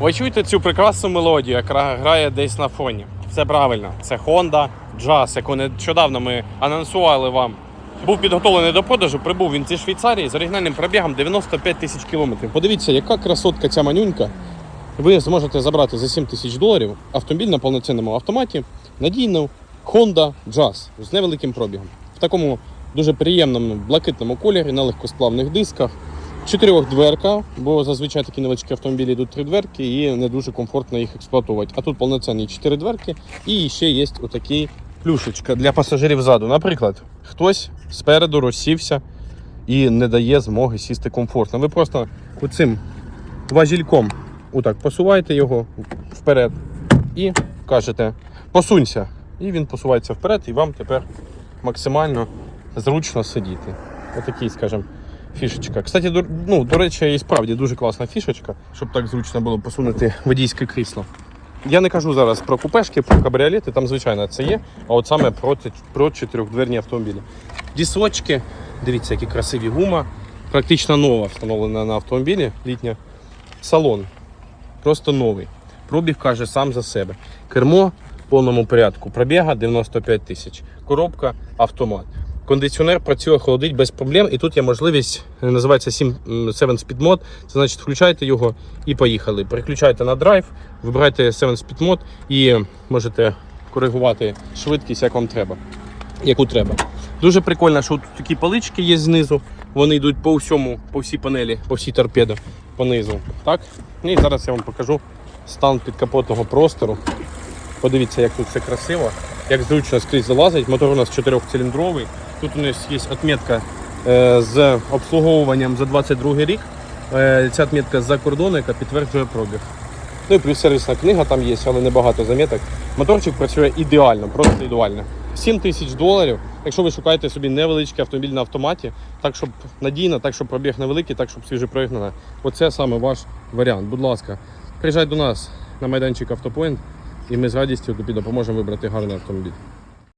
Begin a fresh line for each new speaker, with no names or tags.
Ви чуєте цю прекрасну мелодію, яка грає десь на фоні. Все правильно. Це Honda Jazz, яку нещодавно ми анонсували вам. Був підготовлений до продажу, прибув він зі Швейцарії з оригінальним пробігом 95 тисяч кілометрів. Подивіться, яка красотка ця манюнька. Ви зможете забрати за 7 тисяч доларів автомобіль на повноцінному автоматі, надійну Honda Jazz з невеликим пробігом. В такому дуже приємному блакитному кольорі на легкосплавних дисках. Чотирьохдверка, бо зазвичай такі невеличкі автомобілі йдуть три дверки і не дуже комфортно їх експлуатувати. А тут повноцінні чотири дверки і ще є отакий плюшечка для пасажирів ззаду. Наприклад, хтось спереду розсівся і не дає змоги сісти комфортно. Ви просто оцим важільком отак посуваєте його вперед і кажете посунься. І він посувається вперед, і вам тепер максимально зручно сидіти. Отакий, скажімо, фішечка. Кстати, до, ну, до речі, і справді дуже класна фішечка, щоб так зручно було посунути водійське крісло. Я не кажу зараз про купешки, про кабріолети, там звичайно це є, а от саме про, про чотирьохдверні автомобілі. Дісочки, дивіться, які красиві гума, практично нова встановлена на автомобілі, літня. Салон просто новий. Пробіг каже сам за себе. Кермо в повному порядку. Пробіга 95 тисяч. Коробка автомат. Кондиціонер працює, холодить без проблем. І тут є можливість, е, називається 7 7 Speed Mode. Це значить, включаєте його і поїхали. Переключаєте на драйв, вибираєте 7 Speed Mode і можете коригувати швидкість, як вам треба. Яку треба. Дуже прикольно, що тут такі палички є знизу. Вони йдуть по всьому, по всій панелі, по всій торпедо понизу. Так? Ну І зараз я вам покажу стан підкапотного простору. Подивіться, як тут все красиво, як зручно скрізь залазить. Мотор у нас чотирьохциліндровий. Тут у нас є відмітка е, з обслуговуванням за 22 рік. Е, Ця відмітка з-за кордону, яка підтверджує пробіг. Ну і плюс сервісна книга там є, але небагато заміток. Моторчик працює ідеально, просто ідеально. 7 тисяч доларів. Якщо ви шукаєте собі невеличкий автомобіль на автоматі, так щоб надійно, так щоб пробіг невеликий, так щоб свіже проїхнено. Оце саме ваш варіант. Будь ласка, приїжджай до нас на майданчик Автопоінт, і ми з радістю допоможемо вибрати гарний автомобіль.